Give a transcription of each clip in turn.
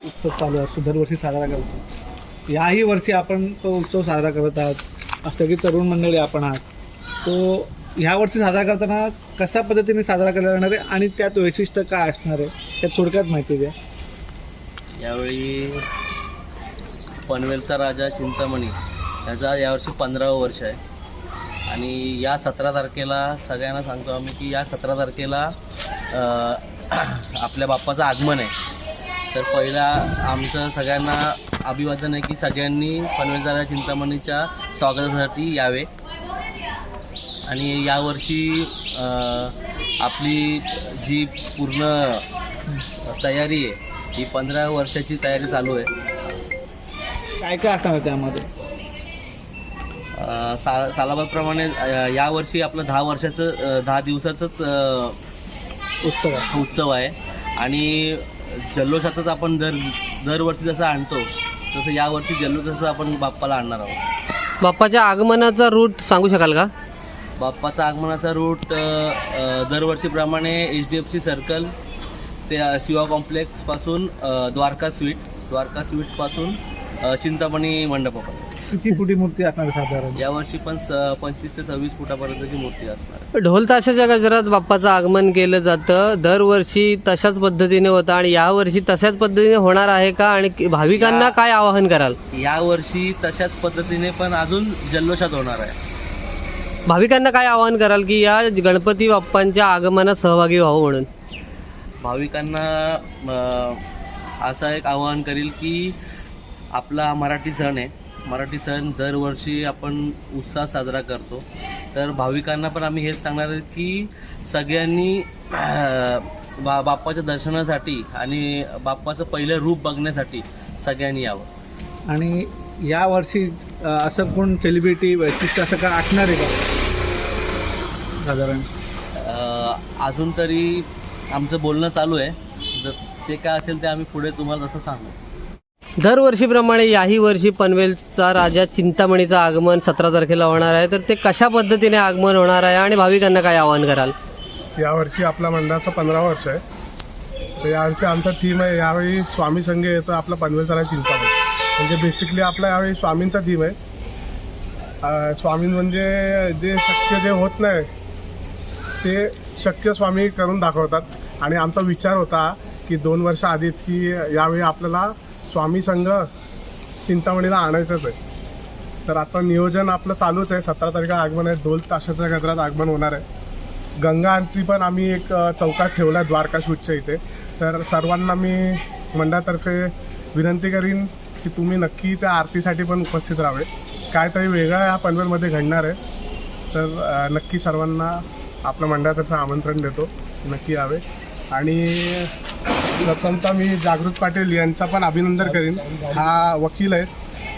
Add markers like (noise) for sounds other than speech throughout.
उत्सव चालू असतो दरवर्षी साजरा करतो. याही वर्षी आपण तो उत्सव साजरा करत आहात. सगळी तरुण मंडळी आपण आहात. तो ह्या वर्षी साजरा करताना कशा पद्धतीने साजरा केला जाणार आहे आणि त्यात वैशिष्ट्य काय असणार आहे त्यात थोडक्यात माहिती द्या. यावेळी पनवेलचा राजा चिंतामणी याचा यावर्षी पंधरावं वर्ष आहे. आणि या सतरा तारखेला सगळ्यांना सांगतो आम्ही की या सतरा तारखेला (clears throat) आपल्या बाप्पाचं आगमन आहे. तर पहिला आमचं सगळ्यांना अभिवादन आहे की सगळ्यांनी पनवेलचा राजा चिंतामणीच्या स्वागतासाठी यावे. आणि यावर्षी आपली जी पूर्ण तयारी आहे ही पंधरा वर्षाची तयारी चालू आहे. काय काय असणार आहे त्यामध्ये? सा सालाबादप्रमाणे अ, यावर्षी आपलं दहा वर्षाचं दहा दिवसाचंच उत्सव उत्सव आहे. आणि जल्लोषातच आपण दर दरवर्षी जसं आणतो तसं यावर्षी जल्लोषातच आपण बाप्पाला आणणार आहोत. बाप्पाच्या आगमनाचा रूट सांगू शकाल का? बाप्पाचा आगमनाचा रूट दरवर्षीप्रमाणे H D F C circle ते शिवा कॉम्प्लेक्सपासून द्वारका स्वीट द्वारका स्वीटपासून चिंतामणी मंडपापर्यंत. किती फुटी मूर्ती असणार आहे साधारण यावर्षी पण स पंचवीस ते सव्वीस फुटापर्यंतची मूर्ती असणार. आहे. ढोल ताशाच्या गजरात बाप्पाचं आगमन केलं जातं दरवर्षी तशाच पद्धतीने होतं आणि यावर्षी तशाच पद्धतीने होणार आहे का? आणि कि- भाविकांना या- काय आवाहन कराल? यावर्षी तशाच पद्धतीने पण अजून जल्लोषात होणार आहे. भाविकांना काय आवाहन कराल की या गणपती बाप्पांच्या आगमनात सहभागी व्हावं म्हणून? भाविकांना अ, असं एक आवाहन करील की आपला मराठी सण आहे. मराठी सण दरवर्षी आपण उत्साह साजरा करतो. तर भाविकांना पण आम्ही हेच सांगणार आहे की सगळ्यांनी बा बाप्पाच्या दर्शनासाठी आणि बाप्पाचं पहिलं रूप बघण्यासाठी सगळ्यांनी यावं. आणि या वर्षी अ, असं कोण सेलिब्रिटी वैशिष्ट्य असं काय असणार आहे का? साधारण. अजून तरी आमचं बोलणं चालू आहे. जर ते काय असेल ते आम्ही पुढे तुम्हाला तसं सांगू. दरवर्षीप्रमाणे याही वर्षी पनवेलचा राजा चिंतामणीचं आगमन सतरा तारखेला होणार आहे. तर ते कशा पद्धतीने आगमन होणार आहे आणि भाविकांना काय आवाहन कराल? यावर्षी आपल्या मंडळाचं पंधरा वर्ष आहे. तर यावर्षी आमचा थीम आहे. यावेळी स्वामी संघ येतो आपला पनवेलचा राजा चिंतामणी. म्हणजे बेसिकली आपला यावेळी स्वामींचा थीम आहे. स्वामी म्हणजे जे शक्य जे होत नाही ते शक्य स्वामी करून दाखवतात. आणि आमचा विचार होता की दोन वर्ष आधीच की यावेळी आपल्याला स्वामी संघ चिंतामणीला आणायचंच आहे. तर आजचं नियोजन आपलं चालूच आहे. सतरा तारखेला आगमन आहे. ढोल ताशाच्या गजरात आगमन होणार आहे. गंगा आरती पण आम्ही एक चौकात ठेवला आहे द्वारका स्वीटच्या इथे. तर सर्वांना मी मंडळातर्फे विनंती करीन की तुम्ही नक्की त्या आरतीसाठी पण उपस्थित राहावे. काहीतरी वेगळं या पनवेलमध्ये घडणार आहे. तर नक्की सर्वांना आपल्या मंडळातर्फे आमंत्रण देतो. नक्की यावे. आणि प्रथमतः मी जागृत पाटील यांचा पण अभिनंदन करीन. हा वकील आहे.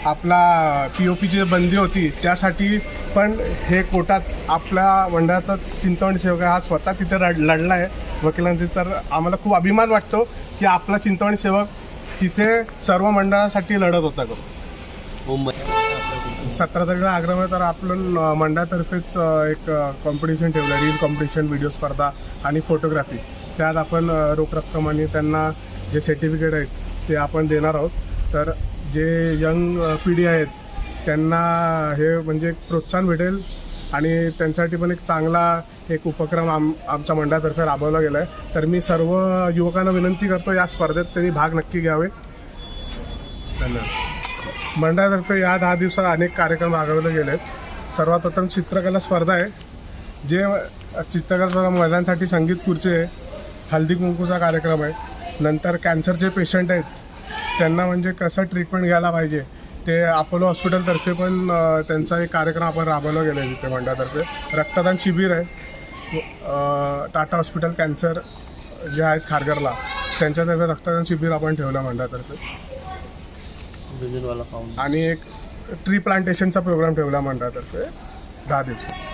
आपला पी ओ पीची बंदी होती त्यासाठी पण हे कोर्टात आपल्या मंडळाचा चिंतामणी सेवक हा स्वतः तिथे रड लढला आहे वकिलांची तर आम्हाला खूप अभिमान वाटतो की आपला चिंतामणी सेवक तिथे सर्व मंडळासाठी लढत होता तो. मुंबई सतरा तारखेला आग्रामध्ये तर आपण मंडळातर्फेच एक कॉम्पिटिशन ठेवलं. रील कॉम्पिटिशन व्हिडिओ स्पर्धा आणि फोटोग्राफी त्यात आपण रोख रक्कम आणि त्यांना जे सर्टिफिकेट आहेत ते आपण देणार आहोत. तर जे यंग पिढी आहेत त्यांना हे म्हणजे एक प्रोत्साहन भेटेल आणि त्यांच्यासाठी पण एक चांगला एक उपक्रम आम आमच्या मंडळातर्फे राबवला गेला आहे तर मी सर्व युवकांना विनंती करतो या स्पर्धेत त्यांनी भाग नक्की घ्यावे. धन्यवाद. मंडळातर्फे या दहा दिवसात अनेक कार्यक्रम राबवले गेले आहेत सर्वात प्रथम चित्रकला स्पर्धा आहे. जे चित्रकला स्पर्धा महिलांसाठी संगीत खुर्ची आहे. हल्दी कुंकूचा कार्यक्रम आहे. नंतर कॅन्सरचे पेशंट आहेत त्यांना म्हणजे कसं ट्रीटमेंट घ्यायला पाहिजे ते अपोलो हॉस्पिटलतर्फे पण त्यांचा एक कार्यक्रम आपण राबवला गेला आहे तिथे मंडळातर्फे. रक्तदान शिबिर आहे. टाटा हॉस्पिटल कॅन्सर जे आहेत खारघरला त्यांच्यातर्फे रक्तदान शिबिर आपण ठेवलं मंडळातर्फे. आणि एक ट्री प्लांटेशनचा प्रोग्राम ठेवला मंडळातर्फे. दहा दिवसात.